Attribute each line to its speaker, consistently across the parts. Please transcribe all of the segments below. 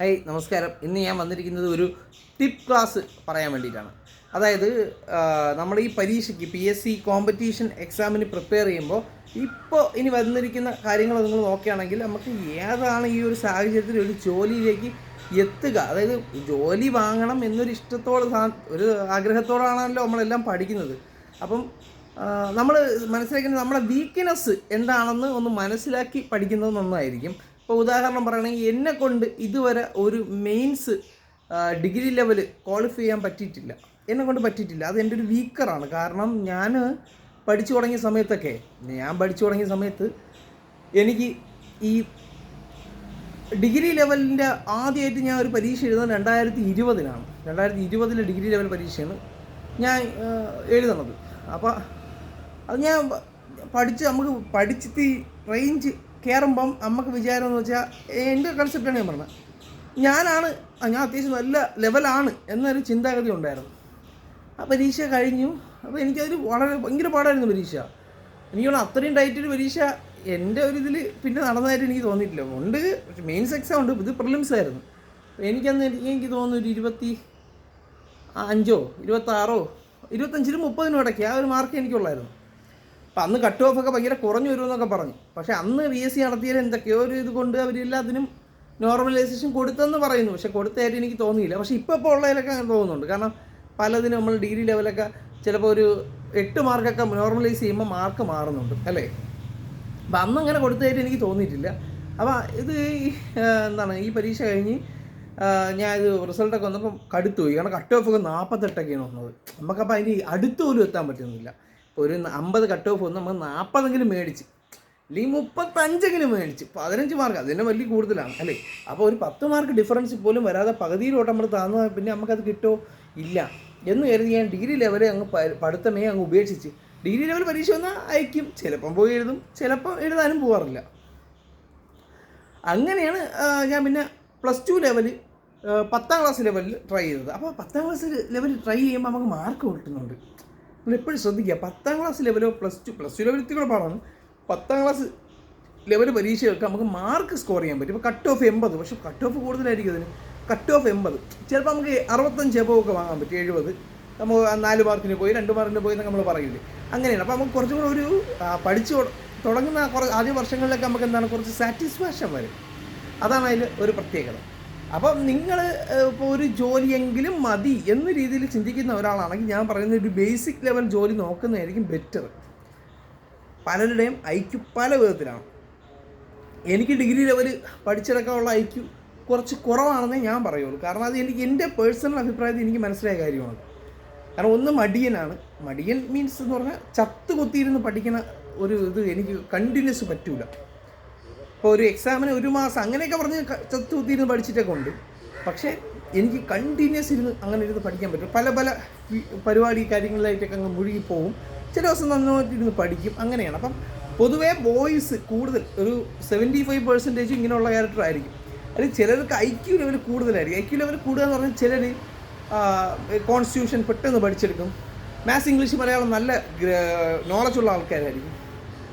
Speaker 1: Hi നമസ്കാരം. ഇന്ന് ഞാൻ വന്നിരിക്കുന്നത് ഒരു ടിപ്പ് ക്ലാസ് പറയാൻ വേണ്ടിയിട്ടാണ്. അതായത് നമ്മൾ ഈ പരീക്ഷയ്ക്ക് പി എസ് സി കോമ്പറ്റീഷൻ എക്സാമിന് പ്രിപ്പയർ ചെയ്യുമ്പോൾ ഇപ്പോൾ ഇനി വന്നിരിക്കുന്ന കാര്യങ്ങൾ നിങ്ങൾ നോക്കുകയാണെങ്കിൽ നമുക്ക് ഏതാണ് ഈ ഒരു സാഹചര്യത്തിൽ ഒരു ജോലിയിലേക്ക് എത്തുക? അതായത് ജോലി വാങ്ങണം എന്നൊരു ഇഷ്ടത്തോട് ഒരു ആഗ്രഹത്തോടാണല്ലോ നമ്മളെല്ലാം പഠിക്കുന്നത്. അപ്പം നമ്മൾ മനസ്സിലാക്കുന്നത് നമ്മുടെ വീക്ക്നെസ് എന്താണെന്ന് ഒന്ന് മനസ്സിലാക്കി പഠിക്കുന്നത് നന്നായിരിക്കും. ഇപ്പോൾ ഉദാഹരണം പറയുകയാണെങ്കിൽ എന്നെ കൊണ്ട് ഇതുവരെ ഒരു മെയിൻസ് ഡിഗ്രി ലെവൽ ക്വാളിഫൈ ചെയ്യാൻ പറ്റിയിട്ടില്ല. എന്നെ കൊണ്ട് പറ്റിയിട്ടില്ല. അത് എന്റെ ഒരു വീക്കറാണ് കാരണം ഞാൻ പഠിച്ചു തുടങ്ങിയ സമയത്തൊക്കെ ഞാൻ പഠിച്ചു തുടങ്ങിയ സമയത്ത് എനിക്ക് ഈ ഡിഗ്രി ലെവലിന്റെ ആദ്യമായിട്ട് ഞാൻ ഒരു പരീക്ഷ എഴുതുന്നത് രണ്ടായിരത്തി ഇരുപതിലാണ് രണ്ടായിരത്തി ഇരുപതിലെ ഡിഗ്രി ലെവൽ പരീക്ഷയാണ് ഞാൻ എഴുതുന്നത്. അപ്പോൾ അത് ഞാൻ പഠിച്ച് നമുക്ക് പഠിച്ചിട്ട് റേഞ്ച് കയറുമ്പം നമുക്ക് വിചാരം എന്ന് വെച്ചാൽ എന്റെ കൺസെപ്റ്റാണ് ഞാൻ പറഞ്ഞത് ഞാനാണ് ഞാൻ അത്യാവശ്യം നല്ല ലെവലാണ് എന്നൊരു ചിന്താഗതി ഉണ്ടായിരുന്നു. ആ പരീക്ഷ കഴിഞ്ഞു. അപ്പോൾ എനിക്കതിൽ വളരെ ഭയങ്കര പാടായിരുന്നു പരീക്ഷ. എനിക്കുള്ള അത്രയും ടൈറ്റൊരു പരീക്ഷ എന്റെ ഒരു ഇതിൽ പിന്നെ നടന്നതായിട്ട് എനിക്ക് തോന്നിയിട്ടില്ല. ഉണ്ട് മെയിൻസ് എക്സാം ഉണ്ട്. ഇത് പ്രിലിംസ് ആയിരുന്നു. അപ്പോൾ എനിക്കന്ന് എനിക്ക് തോന്നുന്നു ഒരു ഇരുപത്തി അഞ്ചോ ഇരുപത്താറോ ഇരുപത്തഞ്ചിനും മുപ്പതിനും ഇടയ്ക്ക് ആ ഒരു മാർക്ക് എനിക്കുള്ളായിരുന്നു. അപ്പം അന്ന് കട്ട് ഓഫ് ഒക്കെ ഭയങ്കര കുറഞ്ഞു വരുമെന്നൊക്കെ പറഞ്ഞു. പക്ഷേ അന്ന് പി എസ് സി നടത്തിയാൽ എന്തൊക്കെയോ ഒരു ഇത് കൊണ്ട് അവർ എല്ലാത്തിനും നോർമലൈസേഷൻ കൊടുത്തെന്ന് പറയുന്നു. പക്ഷേ കൊടുത്തതായിട്ട് എനിക്ക് തോന്നിയില്ല. പക്ഷേ ഇപ്പോൾ ഇപ്പോൾ ഉള്ളതിലൊക്കെ അങ്ങനെ തോന്നുന്നുണ്ട്. കാരണം പലതിനും നമ്മൾ ഡിഗ്രി ലെവലൊക്കെ ചിലപ്പോൾ ഒരു എട്ട് മാർക്കൊക്കെ നോർമലൈസ് ചെയ്യുമ്പോൾ മാർക്ക് മാറുന്നുണ്ട്. അല്ലേ? അപ്പം അന്ന് അങ്ങനെ കൊടുത്തതായിട്ട് എനിക്ക് തോന്നിയിട്ടില്ല. അപ്പോൾ ഇത് എന്താണ് ഈ പരീക്ഷ കഴിഞ്ഞ് ഞാൻ ഇത് റിസൾട്ടൊക്കെ വന്നപ്പോൾ കടുത്തു പോയി കാരണം കട്ട് ഓഫ് ഒക്കെ നാൽപ്പത്തെട്ടൊക്കെയാണ് വന്നത്. നമുക്കപ്പോൾ അതിന് അടുത്ത് പോലും എത്താൻ പറ്റുന്നില്ല. ഒരു അമ്പത് കട്ട് ഓഫ് വന്ന് നമ്മൾ നാൽപ്പതെങ്കിലും മേടിച്ച്. അല്ലെങ്കിൽ മുപ്പത്തഞ്ചെങ്കിലും മേടിച്ച്. പതിനഞ്ച് മാർക്ക് അതിന്റെ വലിയ കൂടുതലാണ് അല്ലേ? അപ്പോൾ ഒരു പത്ത് മാർക്ക് ഡിഫറൻസ് പോലും വരാതെ പകുതിയിലോട്ട് നമ്മൾ താന്ന പിന്നെ നമുക്കത് കിട്ടുമോ ഇല്ല. എന്ന് കരുതി ഞാൻ ഡിഗ്രി ലെവലെ അങ്ങ് പഠിത്തമേ അങ്ങ് ഉപേക്ഷിച്ച്. ഡിഗ്രി ലെവൽ പരീക്ഷ വന്നാൽ അയക്കും. ചിലപ്പം പോയി എഴുതും. ചിലപ്പം എഴുതാനും പോകാറില്ല അങ്ങനെയാണ് ഞാൻ പിന്നെ പ്ലസ് ടു ലെവൽ പത്താം ക്ലാസ് ലെവലിൽ ട്രൈ ചെയ്തത്. അപ്പോൾ പത്താം ക്ലാസ് ലെവലിൽ ട്രൈ ചെയ്യുമ്പോൾ നമുക്ക് മാർക്ക് കിട്ടുന്നുണ്ട്. നിങ്ങൾ എപ്പോഴും ശ്രദ്ധിക്കുക. പത്താം class ലെവലോ plus two plus two level ഇത്തിരി പാടാണ് പത്താം ക്ലാസ് ലെവൽ പരീക്ഷയൊക്കെ നമുക്ക് മാർക്ക് സ്കോർ ചെയ്യാൻ പറ്റും. ഇപ്പോൾ കട്ട് ഓഫ് എൺപത്. പക്ഷേ കട്ട് ഓഫ് കൂടുതലായിരിക്കും അതിന്. കട്ട് ഓഫ് എൺപത്. ചിലപ്പോൾ നമുക്ക് അറുപത്തഞ്ച് എബോവൊക്കെ വാങ്ങാൻ പറ്റും. എഴുപത്. നമുക്ക് നാല് മാർക്കിന് പോയി രണ്ട് മാർക്കിന് പോയി എന്നൊക്കെ നമ്മൾ പറയില്ലേ. അങ്ങനെയാണ്. അപ്പോൾ നമുക്ക് കുറച്ചും കൂടെ ഒരു പഠിച്ചു തുട- തുടങ്ങുന്ന കുറച്ച് ആദ്യ വർഷങ്ങളിലൊക്കെ നമുക്ക് എന്താണ് കുറച്ച് സാറ്റിസ്ഫാക്ഷൻ വരും. അതാണ് അതിൽ ഒരു പ്രത്യേകത. അപ്പം നിങ്ങൾ ഇപ്പോൾ ഒരു ജോലിയെങ്കിലും മതി എന്ന രീതിയിൽ ചിന്തിക്കുന്ന ഒരാളാണെങ്കിൽ ഞാൻ പറയുന്ന ഒരു ബേസിക് ലെവൽ ജോലി നോക്കുന്നതായിരിക്കും ബെറ്റർ പലരുടെയും ഐക്യു പല വിധത്തിലാണ്. എനിക്ക് ഡിഗ്രി ലെവൽ പഠിച്ചെടുക്കാനുള്ള ഐക്യു കുറച്ച് കുറവാണെന്നേ ഞാൻ പറയുള്ളൂ. കാരണം അത് എനിക്ക് എന്റെ പേഴ്സണൽ അഭിപ്രായത്തിൽ എനിക്ക് മനസ്സിലായ കാര്യമാണ്. കാരണം ഒന്ന് മടിയനാണ്. മടിയൻ മീൻസ് എന്ന് പറഞ്ഞാൽ ചത്ത് കുത്തിയിരുന്ന് പഠിക്കുന്ന ഒരു ഇത് എനിക്ക് കണ്ടിന്യൂസ് പറ്റൂല. ഇപ്പോൾ ഒരു എക്സാമിന് ഒരു മാസം അങ്ങനെയൊക്കെ പറഞ്ഞ് ചത്തുത്തിരുന്ന് പഠിച്ചിട്ടൊക്കെ ഉണ്ട്. പക്ഷേ എനിക്ക് കണ്ടിന്യൂസ് ഇരുന്ന് അങ്ങനെ ഇരുന്ന് പഠിക്കാൻ പറ്റും. പല പല പരിപാടി കാര്യങ്ങളിലായിട്ടൊക്കെ അങ്ങ് മുഴുകി പോകും ചില ദിവസം നന്നായിട്ട് ഇരുന്ന് പഠിക്കും. അങ്ങനെയാണ്. അപ്പം പൊതുവേ ബോയ്സ് കൂടുതൽ ഒരു സെവന്റി ഫൈവ് പെർസെന്റേജ് ഇങ്ങനെയുള്ള ക്യാരക്ടർ ആയിരിക്കും. അത് ചിലർക്ക് ഐ ക്യു ലെവൽ കൂടുതലായിരിക്കും. ഐ ക്യു ലെവൽ കൂടുക എന്ന് പറഞ്ഞാൽ ചിലർ കോൺസ്റ്റിറ്റ്യൂഷൻ പെട്ടെന്ന് പഠിച്ചെടുക്കും. മാത്സ് ഇംഗ്ലീഷ് മലയാളം നല്ല നോളജുള്ള ആൾക്കാരായിരിക്കും.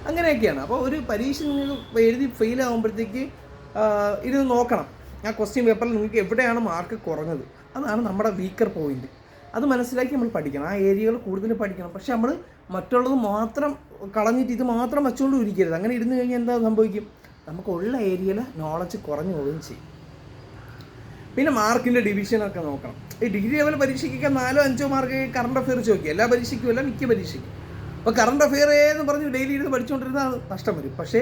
Speaker 1: അങ്ങനെയൊക്കെയാണ്. അപ്പോൾ ഒരു പരീക്ഷ നിങ്ങൾ എഴുതി ഫെയിൽ ആകുമ്പോഴത്തേക്ക് ഇത് നോക്കണം. ആ ക്വസ്റ്റ്യൻ പേപ്പറിൽ നിങ്ങൾക്ക് എവിടെയാണ് മാർക്ക് കുറഞ്ഞത്? അതാണ് നമ്മുടെ വീക്കർ പോയിന്റ് അത് മനസ്സിലാക്കി നമ്മൾ പഠിക്കണം. ആ ഏരിയകൾ കൂടുതൽ പഠിക്കണം. പക്ഷെ നമ്മൾ മറ്റുള്ളത് മാത്രം കളഞ്ഞിട്ട് ഇത് മാത്രം വെച്ചുകൊണ്ട് ഇരിക്കരുത്. അങ്ങനെ ഇരുന്ന് കഴിഞ്ഞാൽ എന്താ സംഭവിക്കും? നമുക്കുള്ള ഏരിയയിൽ നോളജ് കുറഞ്ഞു പോവുകയും ചെയ്യും. പിന്നെ മാർക്കിന്റെ ഡിവിഷനൊക്കെ നോക്കണം. ഈ ഡിഗ്രി ലെവൽ പരീക്ഷയ്ക്കൊക്കെ നാലോ അഞ്ചോ മാർക്ക് കറണ്ട് അഫെയർ നോക്കി എല്ലാ പരീക്ഷയ്ക്കും അല്ല മിക്ക പരീക്ഷയ്ക്കും. അപ്പോൾ കറണ്ട് അഫെയർ എന്ന് പറഞ്ഞ് ഡെയിലി ഇരുന്ന് പഠിച്ചുകൊണ്ടിരുന്നാൽ നഷ്ടം വരും. പക്ഷേ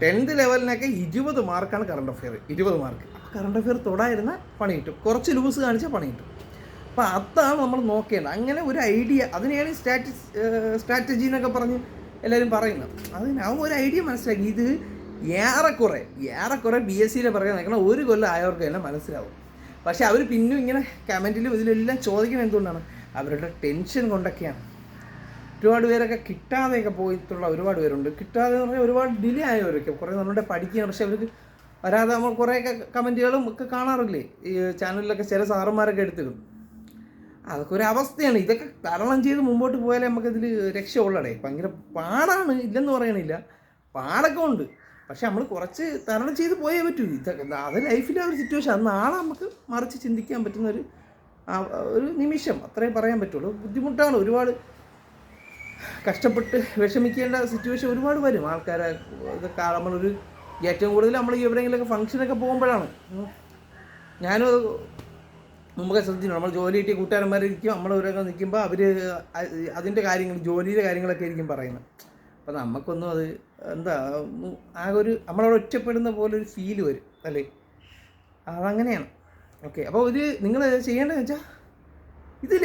Speaker 1: ടെൻത്ത് ലെവലിനൊക്കെ ഇരുപത് മാർക്കാണ് കറണ്ട് അഫെയർ ഇരുപത് മാർക്ക്. അപ്പോൾ കറണ്ട് അഫെയർ തൊടായിരുന്ന പണി കിട്ടും. കുറച്ച് ലൂസ് കാണിച്ചാൽ പണി കിട്ടും. അപ്പോൾ അതാണ് നമ്മൾ നോക്കേണ്ടത്. അങ്ങനെ ഒരു ഐഡിയ അതിനെയാണ് സ്ട്രാറ്റ സ്ട്രാറ്റജി എന്നൊക്കെ പറഞ്ഞ് എല്ലാവരും പറയുന്നത്. അതിനാവും ഒരു ഐഡിയ മനസ്സിലാക്കി. ഇത് ഏറെക്കുറെ ഏറെക്കുറെ ബി എസ് സിയിലെ പറയാൻ നിൽക്കണം ഒരു കൊല്ലം ആയവർക്ക് തന്നെ മനസ്സിലാവും. പക്ഷേ അവർ പിന്നും ഇങ്ങനെ കമന്റിലും ഇതിലെല്ലാം ചോദിക്കുന്നത് എന്തുകൊണ്ടാണ്? അവരുടെ ടെൻഷൻ കൊണ്ടൊക്കെയാണ്. ഒരുപാട് പേരൊക്കെ കിട്ടാതെയൊക്കെ പോയിട്ടുള്ള ഒരുപാട് പേരുണ്ട്. കിട്ടാതെ എന്ന് പറഞ്ഞാൽ ഒരുപാട് ഡിലേ ആയവരൊക്കെ. കുറേ നമ്മളുടെ പഠിക്കുകയാണ്. പക്ഷെ അവർക്ക് വരാതെ നമ്മൾ കുറേയൊക്കെ കമന്റുകളും ഒക്കെ കാണാറില്ലേ? ഈ ചാനലിലൊക്കെ ചില സാറന്മാരൊക്കെ എടുത്തിടും. അതൊക്കെ ഒരു അവസ്ഥയാണ്. ഇതൊക്കെ തരണം ചെയ്ത് മുമ്പോട്ട് പോയാലേ നമുക്കിതിൽ രക്ഷയുള്ളടേ. ഭയങ്കര പാടാണ്. ഇല്ലെന്ന് പറയണില്ല. പാടൊക്കെ ഉണ്ട്. പക്ഷെ നമ്മൾ കുറച്ച് തരണം ചെയ്ത് പോയേ പറ്റൂ. ഇതൊക്കെ അത് ലൈഫിലെ ഒരു സിറ്റുവേഷൻ അത് നാളെ നമുക്ക് മറിച്ച് ചിന്തിക്കാൻ പറ്റുന്ന ഒരു ഒരു നിമിഷം. അത്രേ പറയാൻ പറ്റുള്ളൂ. ബുദ്ധിമുട്ടാണ്. ഒരുപാട് കഷ്ടപ്പെട്ട് വിഷമിക്കേണ്ട സിറ്റുവേഷൻ ഒരുപാട് വരും. ആൾക്കാരെ ഇതൊക്കെ നമ്മളൊരു ഏറ്റവും കൂടുതൽ നമ്മൾ എവിടെയെങ്കിലുമൊക്കെ ഫംഗ്ഷനൊക്കെ പോകുമ്പോഴാണ്. ഞാനും മുമ്പൊക്കെ ശ്രദ്ധിച്ചു നമ്മൾ ജോലി കിട്ടിയ കൂട്ടുകാരന്മാരിരിക്കും നമ്മളവരൊക്കെ നിൽക്കുമ്പോൾ അവർ അതിന്റെ കാര്യങ്ങൾ ജോലിയിലെ കാര്യങ്ങളൊക്കെ ആയിരിക്കും പറയുന്നത്. അപ്പം നമുക്കൊന്നും അത് എന്താ ആ ഒരു നമ്മളവിടെ ഒറ്റപ്പെടുന്ന പോലെ ഒരു ഫീൽ വരും. അല്ലേ? അതങ്ങനെയാണ്. ഓക്കെ അപ്പോൾ ഒരു നിങ്ങൾ ചെയ്യേണ്ടതെന്ന് വെച്ചാൽ ഇതിൽ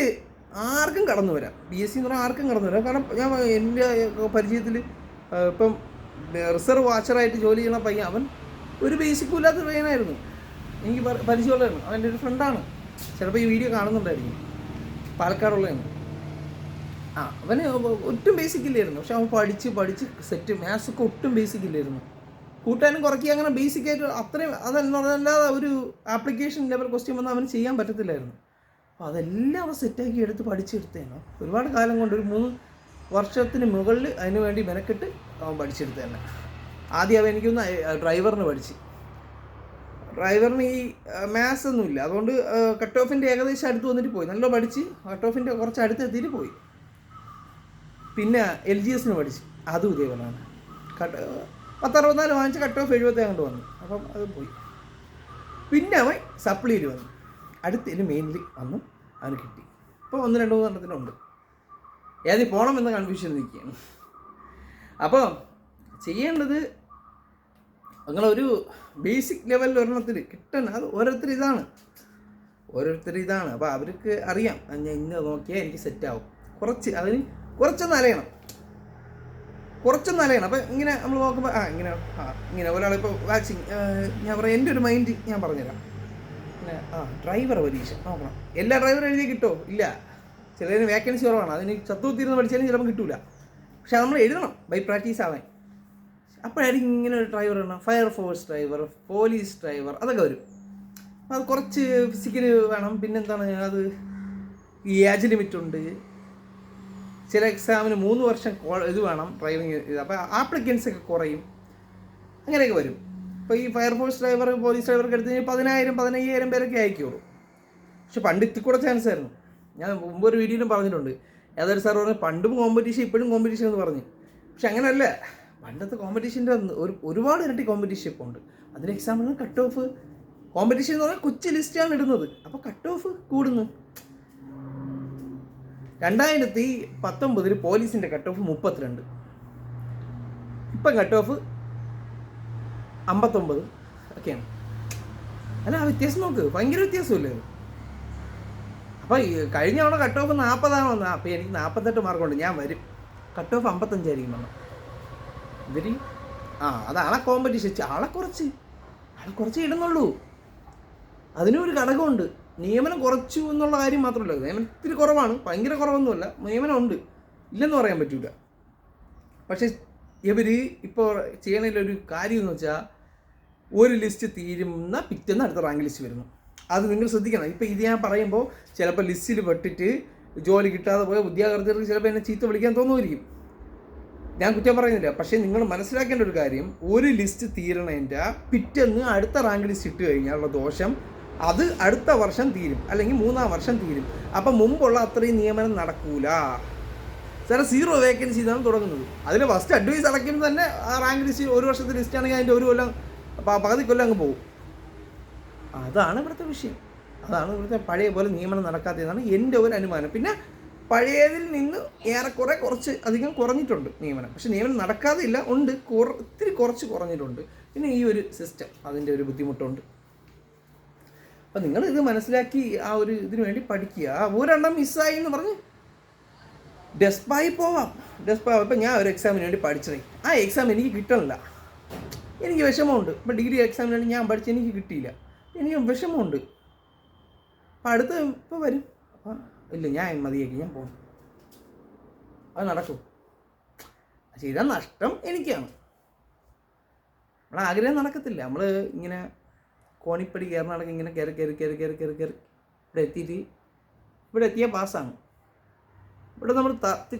Speaker 1: ആർക്കും കടന്നു വരാം. ബി എസ് സി എന്ന് പറഞ്ഞാൽ ആർക്കും കടന്നു വരാം. കാരണം ഞാൻ എന്റെ പരിചയത്തിൽ ഇപ്പം റിസർവ് വാച്ചറായിട്ട് ജോലി ചെയ്യുന്ന പയ്യൻ അവൻ ഒരു ബേസിക്കും ഇല്ലാത്ത പയ്യനായിരുന്നു. എനിക്ക് പരിചയമുള്ളതാണ്. അവൻ എന്റെ ഒരു ഫ്രണ്ടാണ് ചിലപ്പോൾ ഈ വീഡിയോ കാണുന്നുണ്ടായിരിക്കും. പാലക്കാടുള്ളതാണ്. ആ അവന് ഒട്ടും ബേസിക് ഇല്ലായിരുന്നു. പക്ഷെ അവൻ പഠിച്ച് പഠിച്ച് സെറ്റ് മാത്സ് ഒക്കെ ഒട്ടും ബേസിക് ഇല്ലായിരുന്നു. കൂട്ടാനും കുറയ്ക്കുക അങ്ങനെ ബേസിക് ആയിട്ട് അത്രയും അതല്ലാതെ ഒരു ആപ്ലിക്കേഷൻ ലെവൽ ക്വസ്റ്റ്യൻ വന്നാൽ അവന് ചെയ്യാൻ പറ്റത്തില്ലായിരുന്നു. അപ്പോൾ അതെല്ലാം അവ സെറ്റാക്കി എടുത്ത് പഠിച്ചെടുത്തേനോ. ഒരുപാട് കാലം കൊണ്ട് ഒരു മൂന്ന് വർഷത്തിന് മുകളിൽ അതിന് വേണ്ടി മെനക്കെട്ട് അവൻ പഠിച്ചെടുത്ത് തന്നെ ആദ്യം അവൻ എനിക്കൊന്ന് ഡ്രൈവറിന് പഠിച്ച്. ഡ്രൈവറിന് ഈ മാത്സ് ഒന്നുമില്ല അതുകൊണ്ട് കട്ട് ഓഫിന്റെ ഏകദേശം അടുത്ത് വന്നിട്ട് പോയി. നല്ല പഠിച്ച് കട്ട് ഓഫിന്റെ കുറച്ച് അടുത്ത് എത്തിയിട്ട് പോയി. പിന്നെ എൽ ജി എസിന് പഠിച്ച്. അതും ഇതേപോലെയാണ്. കട്ട് പത്തറുപത്തിനാല് വാങ്ങിച്ച് കട്ട് ഓഫ് എഴുപത്തി അങ്ങോട്ട് വന്നു. അപ്പം അത് പോയി. പിന്നെ അവൻ സപ്ലിയിൽ വന്നു. അടുത്തതിന് മെയിൻലി വന്നു അവന് കിട്ടി. ഇപ്പോൾ ഒന്ന് രണ്ട് മൂന്നെണ്ണത്തിനുണ്ട് ഏതി പോകണം എന്ന കൺഫ്യൂഷൻ നിൽക്കുകയാണ്. അപ്പോൾ ചെയ്യേണ്ടത് നിങ്ങളൊരു ബേസിക് ലെവലിൽ ഒരെണ്ണത്തിൽ കിട്ടണം. അത് ഓരോരുത്തർ ഇതാണ്. ഓരോരുത്തർ ഇതാണ്. അപ്പോൾ അവർക്ക് അറിയാം. ഞാൻ ഇന്ന് നോക്കിയാൽ എനിക്ക് സെറ്റാവും കുറച്ച് അതിന് കുറച്ചൊന്ന് അലയണം. കുറച്ചൊന്ന് അലയണം. അപ്പോൾ ഇങ്ങനെ നമ്മൾ നോക്കുമ്പോൾ ആ ഇങ്ങനെ ആ ഇങ്ങനെ. ഒരാളിപ്പോൾ വാക്സിൻ ഞാൻ പറയാം. എന്റെ ഒരു മൈൻഡ് ഞാൻ പറഞ്ഞുതരാം. പിന്നെ ആ ഡ്രൈവർ പരീക്ഷ. നോക്കണം. എല്ലാ ഡ്രൈവറും എഴുതി കിട്ടോ? ഇല്ല. ചിലതിന് വേക്കൻസി കുറവാണ്. അതിന് ചത്തുത്തിരുന്ന് പഠിച്ചാലും ചിലപ്പോൾ കിട്ടില്ല പക്ഷെ നമ്മൾ എഴുതണം. ബൈ പ്രാക്ടീസ് ആവാൻ. അപ്പോഴായിരിക്കും ഇങ്ങനെ ഒരു ഡ്രൈവർ വേണം fire force driver police driver അതൊക്കെ വരും. അത് കുറച്ച് ഫിസിക്കൽ വേണം. പിന്നെന്താണ്? അത് ഈ ഏജ് ലിമിറ്റ് ഉണ്ട്. ചില എക്സാമിന് മൂന്ന് വർഷം ഇത് വേണം ഡ്രൈവിങ് ഇത് അപ്പോൾ ആപ്ലിക്കൻസ് ഒക്കെ കുറയും. അങ്ങനെയൊക്കെ വരും. ഇപ്പോൾ ഈ ഫയർഫോഴ്സ് ഡ്രൈവർ പോലീസ് ഡ്രൈവർക്ക് എടുത്ത് കഴിഞ്ഞാൽ പതിനായിരം പതിനയ്യായിരം പേരൊക്കെ അയക്കുള്ളൂ. പക്ഷെ പണ്ട് ഇത്തിക്കൂടെ കൂടെ ചാൻസ് ആയിരുന്നു. ഞാൻ മുമ്പ് ഒരു വീഡിയോയിലും പറഞ്ഞിട്ടുണ്ട്. ഏതൊരു സാർ പറഞ്ഞു പണ്ടും കോമ്പറ്റീഷൻ ഇപ്പോഴും കോമ്പറ്റീഷൻ എന്ന് പറഞ്ഞു. പക്ഷെ അങ്ങനെയല്ല പണ്ടത്തെ കോമ്പറ്റീഷന്റെ ഒരു ഒരുപാട് ഇരട്ടി കോമ്പറ്റീഷൻ ഇപ്പോൾ ഉണ്ട്. അതിന് എക്സാമ്പിൾ കട്ട് ഓഫ് കോമ്പറ്റീഷൻ എന്ന് പറഞ്ഞാൽ കൊച്ചു ലിസ്റ്റാണ് ഇടുന്നത്. അപ്പോൾ കട്ട് ഓഫ് കൂടുന്നു. രണ്ടായിരത്തി പത്തൊമ്പതിൽ പോലീസിന്റെ കട്ട് ഓഫ് മുപ്പത്തിരണ്ട്. ഇപ്പം കട്ട് ഓഫ് അമ്പത്തൊമ്പത് ഒക്കെയാണ്. അല്ല ആ വ്യത്യാസം നോക്ക്. ഭയങ്കര വ്യത്യാസമില്ലേ? അപ്പോൾ കഴിഞ്ഞ തവണ കട്ട് ഓഫ് നാൽപ്പതാണ് വന്നത് അപ്പോൾ എനിക്ക് നാൽപ്പത്തെട്ട് മാർക്കുണ്ട് ഞാൻ വരും. കട്ട് ഓഫ് അമ്പത്തഞ്ചായിരിക്കും വന്നത് ഇവരി? ആ അതാണ് കോമ്പറ്റീഷൻ ആളെ കുറച്ച്. ആളെ കുറച്ച് ഇടുന്നുള്ളൂ. അതിനും ഒരു ഘടകമുണ്ട്. നിയമനം കുറച്ചു എന്നുള്ള കാര്യം മാത്രമല്ല. നിയമനം ഇത്തിരി കുറവാണ്. ഭയങ്കര കുറവൊന്നുമല്ല. നിയമനം ഉണ്ട്. ഇല്ലെന്ന് പറയാൻ പറ്റൂല. പക്ഷെ ഇവർ ഇപ്പോൾ ചെയ്യണതിലൊരു കാര്യം എന്ന് വെച്ചാൽ ഒരു ലിസ്റ്റ് തീരുന്ന പിറ്റേന്ന് അടുത്ത റാങ്ക് ലിസ്റ്റ് വരുന്നു. അത് നിങ്ങൾ ശ്രദ്ധിക്കണം. ഇപ്പോൾ ഇത് ഞാൻ പറയുമ്പോൾ ചിലപ്പോൾ ലിസ്റ്റിൽ പെട്ടിട്ട് ജോലി കിട്ടാതെ പോയ ഉദ്യോഗാർത്ഥികൾക്ക് ചിലപ്പോൾ എന്നെ ചീത്ത വിളിക്കാൻ തോന്നുമായിരിക്കും. ഞാൻ കുറ്റം പറയുന്നില്ല. പക്ഷേ നിങ്ങൾ മനസ്സിലാക്കേണ്ട ഒരു കാര്യം ഒരു ലിസ്റ്റ് തീരണതിന്റെ പിറ്റേന്ന് അടുത്ത റാങ്ക് ലിസ്റ്റ് ഇട്ട് കഴിഞ്ഞാലുള്ള ദോഷം അത് അടുത്ത വർഷം തീരും. അല്ലെങ്കിൽ മൂന്നാം വർഷം തീരും. അപ്പം മുമ്പുള്ള അത്രയും നിയമനം നടക്കൂല. സാറെ സീറോ വേക്കൻസി ഇതാണ് തുടങ്ങുന്നത്. അതിൽ ഫസ്റ്റ് അഡ്വൈസ് അടയ്ക്കുമ്പോൾ തന്നെ ആ റാങ്ക് ലിസ്റ്റ് ഒരു വർഷത്തെ ലിസ്റ്റ് ആണെങ്കിൽ അതിന്റെ ഒരു കൊല്ലം പ- പകുതി കൊല്ലം അങ്ങ് പോകും. അതാണ് ഇവിടുത്തെ വിഷയം. അതാണ് ഇവിടുത്തെ പഴയ പോലെ നിയമനം നടക്കാത്തതെന്നാണ് എന്റെ ഒരു അനുമാനം. പിന്നെ പഴയതിൽ നിന്ന് ഏറെക്കുറെ കുറച്ച് അധികം കുറഞ്ഞിട്ടുണ്ട് നിയമനം. പക്ഷെ നിയമനം നടക്കാതെ ഇല്ല ഉണ്ട്. കുറ ഇത്തിരി കുറച്ച് കുറഞ്ഞിട്ടുണ്ട്. പിന്നെ ഈ ഒരു സിസ്റ്റം അതിന്റെ ഒരു ബുദ്ധിമുട്ടുണ്ട്. അപ്പം നിങ്ങൾ ഇത് മനസ്സിലാക്കി ആ ഒരു ഇതിനു വേണ്ടി പഠിക്കുക. ആ ഒരെണ്ണം മിസ്സായി എന്ന് പറഞ്ഞ് ഡെസ്പായി പോവാം. ഡെസ്പായി ഇപ്പം ഞാൻ ഒരു എക്സാമിന് വേണ്ടി പഠിച്ചതായി. ആ എക്സാം എനിക്ക് കിട്ടണില്ല. എനിക്ക് വിഷമമുണ്ട്. ഇപ്പം ഡിഗ്രി എക്സാമിനാണ് ഞാൻ പഠിച്ച് എനിക്ക് കിട്ടിയില്ല. എനിക്ക് വിഷമമുണ്ട്. അപ്പം അടുത്ത ഇപ്പോൾ വരും. അപ്പം ഇല്ല ഞാൻ മതിയാക്കി ഞാൻ പോകും അത് നടക്കും. ചെയ്താൽ നഷ്ടം എനിക്കാണ്. നമ്മളെ ആഗ്രഹം നടക്കത്തില്ല. നമ്മൾ ഇങ്ങനെ കോണിപ്പടി കയറുന്ന നടക്കും ഇങ്ങനെ കയറി കയറി കയറി കയറി കയറി കയറി ഇവിടെ എത്തിയിട്ട് ഇവിടെ എത്തിയാൽ പാസ്സാണ്. ഇവിടെ നമ്മൾ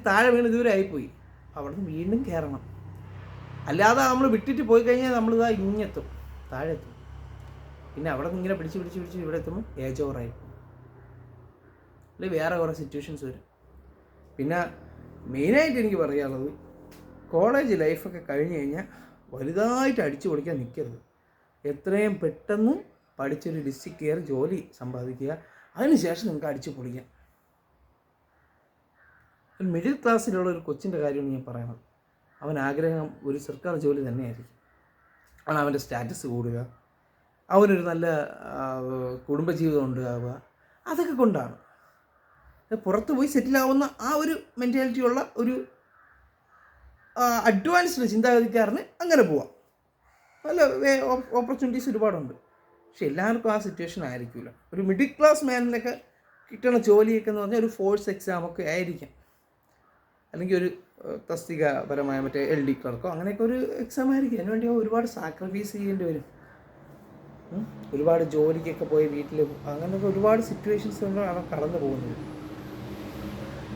Speaker 1: താഴെ വീണ് ദൂരെ ആയിപ്പോയി. അവിടെ നിന്ന് വീണ്ടും കയറണം അല്ലാതെ നമ്മൾ വിട്ടിട്ട് പോയി കഴിഞ്ഞാൽ നമ്മൾ ഇതാ ഇങ്ങെത്തും താഴെ എത്തും പിന്നെ അവിടെ നിന്ന് ഇങ്ങനെ പിടിച്ച് പിടിച്ച് പിടിച്ച് ഇവിടെ എത്തുമ്പോൾ ഏജ് ഓവറായി അല്ലെങ്കിൽ വേറെ കുറേ സിറ്റുവേഷൻസ് വരും. പിന്നെ മെയിനായിട്ട് എനിക്ക് പറയാനുള്ളത് കോളേജ് ലൈഫൊക്കെ കഴിഞ്ഞ് കഴിഞ്ഞാൽ വലുതായിട്ട് അടിച്ചു പൊളിക്കാൻ നിൽക്കരുത് എത്രയും പെട്ടെന്ന് പഠിച്ചൊരു ഡിസ്ട്രിക്ട് കയറി ജോലി സമ്പാദിക്കുക. അതിനുശേഷം നിങ്ങൾക്ക് അടിച്ചു പൊളിക്കാം. ഒരു മിഡിൽ ക്ലാസ്സിലുള്ള ഒരു കൊച്ചിന്റെ കാര്യമാണ് ഞാൻ പറയുന്നത്. അവൻ ആഗ്രഹം ഒരു സർക്കാർ ജോലി തന്നെയായിരിക്കും. ആണ് അവന്റെ സ്റ്റാറ്റസ് കൂടുക. അവനൊരു നല്ല കുടുംബജീവിതം ഉണ്ടാവുക. അതൊക്കെ കൊണ്ടാണ്. പുറത്ത് പോയി സെറ്റിലാവുന്ന ആ ഒരു മെന്റാലിറ്റി ഉള്ള ഒരു അഡ്വാൻസ്ഡ് ചിന്താഗതിക്കാരന് അങ്ങനെ പോവാം. നല്ല ഓപ്പർച്യൂണിറ്റീസ് ഒരുപാടുണ്ട്. പക്ഷെ എല്ലാവർക്കും ആ സിറ്റുവേഷൻ ആയിരിക്കില്ല. ഒരു മിഡിൽ ക്ലാസ് മാനിലൊക്കെ കിട്ടണ ജോലിയൊക്കെ എന്ന് പറഞ്ഞാൽ ഒരു ഫോഴ്സ് എക്സാമൊക്കെ ആയിരിക്കാം. അല്ലെങ്കിൽ ഒരു തസ്തികപരമായ മറ്റേ എൽ ഡി ക്ലർക്കോ അങ്ങനെയൊക്കെ ഒരു എക്സാം ആയിരിക്കും. അതിനുവേണ്ടി ഒരുപാട് സാക്രിഫൈസ് ചെയ്യേണ്ടി വരും. ഒരുപാട് ജോലിക്കൊക്കെ പോയി വീട്ടിൽ അങ്ങനെയൊക്കെ ഒരുപാട് സിറ്റുവേഷൻസ് അവൻ കടന്നു പോകുന്നത്.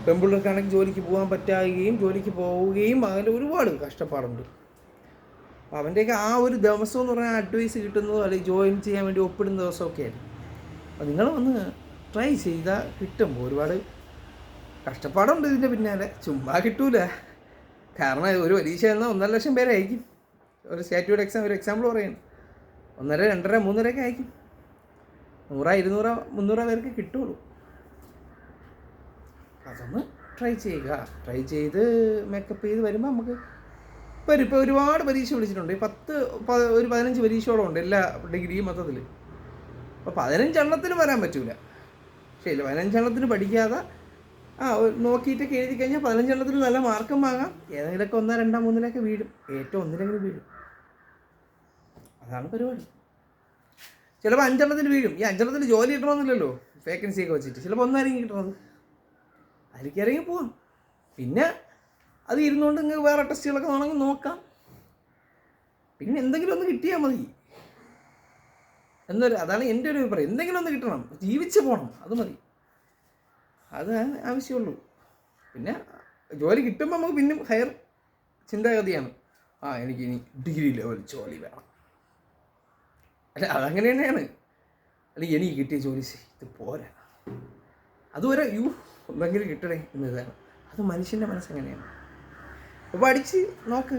Speaker 1: പെൺപിള്ളേർക്കാണെങ്കിൽ ജോലിക്ക് പോകാൻ പറ്റാകുകയും ജോലിക്ക് പോവുകയും അതിൽ ഒരുപാട് കഷ്ടപ്പാടുണ്ട്. അപ്പം അവന്റെയൊക്കെ ആ ഒരു ദിവസം എന്ന് പറഞ്ഞാൽ അഡ്വൈസ് കിട്ടുന്നതോ അല്ലെങ്കിൽ ജോയിൻ ചെയ്യാൻ വേണ്ടി ഒപ്പിടുന്ന ദിവസമൊക്കെ ആയിരുന്നു അപ്പോൾ നിങ്ങൾ വന്ന് ട്രൈ ചെയ്താൽ കിട്ടും. ഒരുപാട് കഷ്ടപ്പാടുണ്ട് ഇതിന്റെ പിന്നാലെ. ചുമ്മാ കിട്ടൂല. കാരണം ഒരു പരീക്ഷ എന്നാൽ ഒന്നര ലക്ഷം പേരെ അയക്കും ഒരു സ്റ്റാറ്റ്യൂഡ് എക്സാം ഒരു എക്സാമ്പിൾ പറയുന്നു. ഒന്നര രണ്ടര മൂന്നരയൊക്കെ അയക്കും നൂറ ഇരുന്നൂറ മുന്നൂറ പേർക്ക് കിട്ടുള്ളൂ. അതൊന്ന് ട്രൈ ചെയ്യുക. ട്രൈ ചെയ്ത് മേക്കപ്പ് ചെയ്ത് വരുമ്പോൾ നമുക്ക് വരും ഇപ്പോൾ ഒരുപാട് പരീക്ഷ വിളിച്ചിട്ടുണ്ട്. പത്ത് ഒരു പതിനഞ്ച് പരീക്ഷയോളം ഉണ്ട് എല്ലാ ഡിഗ്രിയും മൊത്തത്തിൽ അപ്പോൾ പതിനഞ്ചെണ്ണത്തിന് വരാൻ പറ്റൂല. ശരി പതിനഞ്ചെണ്ണത്തിന് പഠിക്കാതെ ആ നോക്കിയിട്ടൊക്കെ എഴുതി കഴിഞ്ഞാൽ പതിനഞ്ചെണ്ണത്തിൽ നല്ല മാർക്കും വാങ്ങാം. ഏതെങ്കിലുമൊക്കെ ഒന്നോ രണ്ടോ മൂന്നിലൊക്കെ വീഴും. ഏറ്റവും ഒന്നിലെങ്കിലും വീഴും. അതാണ് പരിപാടി. ചിലപ്പോൾ അഞ്ചെണ്ണത്തിന് വീഴും. ഈ അഞ്ചെണ്ണത്തിന് ജോലി കിട്ടണമെന്നില്ലല്ലോ. വേക്കൻസി ഒക്കെ വെച്ചിട്ട്. ചിലപ്പോൾ ഒന്നായിരിക്കും കിട്ടണത്. അതിലേക്ക് ഇറങ്ങി പോവാം. പിന്നെ അത് ഇരുന്നുകൊണ്ട് നിങ്ങൾക്ക് വേറെ ടെസ്റ്റുകളൊക്കെ വേണമെങ്കിൽ നോക്കാം. പിന്നെ എന്തെങ്കിലും ഒന്ന് കിട്ടിയാൽ മതി. എന്നൊരു അതാണ് എന്റെ ഒരു അഭിപ്രായം. എന്തെങ്കിലും ഒന്ന് കിട്ടണം. ജീവിച്ച് പോകണം അത് മതി. അത് ആവശ്യമുള്ളൂ. പിന്നെ ജോലി കിട്ടുമ്പോൾ നമുക്ക് പിന്നെ ഹയർ ചിന്താഗതിയാണ്. ആ എനിക്ക് ഇനി ഡിഗ്രി ലെവൽ ജോലി വേണം. അല്ല അതങ്ങനെ തന്നെയാണ്. അല്ലെങ്കിൽ എനിക്ക് കിട്ടിയ ജോലി ഇത് പോരാ. അതുവരെ യു എന്തെങ്കിലും കിട്ടണേ എന്നതാണ് അത് മനുഷ്യന്റെ മനസ്സെങ്ങനെയാണ്. അപ്പോൾ അടിച്ച് നോക്ക്.